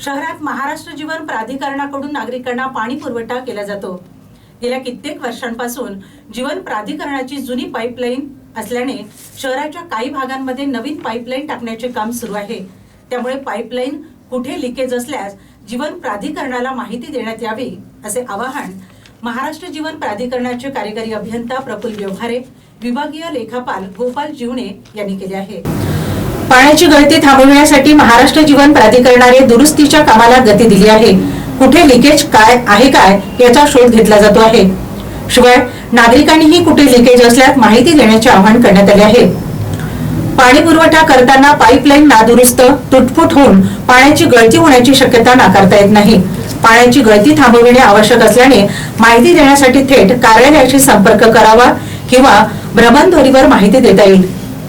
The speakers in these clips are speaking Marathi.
शहरात महाराष्ट्र जीवन प्राधिकरणाकडून नागरिकांना पाणी पुरवठा केला जातो. गेल्या कित्येक वर्षांपासून जीवन प्राधिकरणाची जुनी पाईपलाईन असल्याने शहराच्या काही भागांमध्ये नवीन पाईपलाईन टाकण्याचे काम सुरू आहे. त्यामुळे पाईपलाईन कुठे लिकेज असल्यास जीवन प्राधिकरणाला माहिती देण्यात यावी असे आवाहन महाराष्ट्र जीवन प्राधिकरणाचे कार्यकारी अभियंता प्रफुल्ल व्यवहारे विभागीय लेखापाल गोपाल जीवणे यांनी केले आहे. पाण्याची गळती थांबविण्यासाठी महाराष्ट्र जीवन प्राधिकरणाने दुरुस्तीच्या कामाला गती दिली आहे. कुठे लिकेज काय आहे काय याचा शोध घेतला जातो आहे. शिवाय नागरिकांनीही कुठे लिकेज असल्यास माहिती देण्याचे आवाहन करण्यात आले आहे. पाणी पुरवठा करताना पाईपलाईन नादुरुस्त तुटफुट होऊन पाण्याची गळती होण्याची शक्यता नाकारता येत नाही. पाण्याची गळती थांबविणे आवश्यक असल्याने माहिती देण्यासाठी थेट कार्यालयाशी संपर्क करावा किंवा भ्रमणध्वरीवर माहिती देता येईल.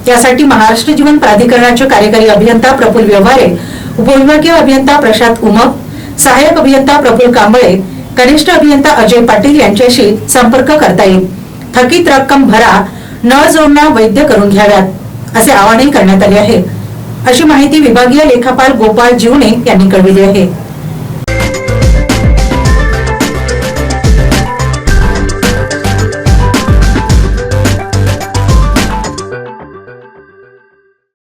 यासाठी महाराष्ट्र जीवन प्राधिकरणाचे कार्यकारी अभियंता प्रफुल व्यवहारे उपविभागीय अभियंता प्रशांत उमप सहाय्यक अभियंता प्रफुल कांबळे कनिष्ठ अभियंता अजय पाटील यांच्याशी संपर्क करता येईल. थकीत रक्कम भरा नळ जोडण्या वैद्य करून घ्याव्यात असे आवाहनही करण्यात आले आहे. अशी माहिती विभागीय लेखापाल गोपाळ जीवणे यांनी कळविली आहे.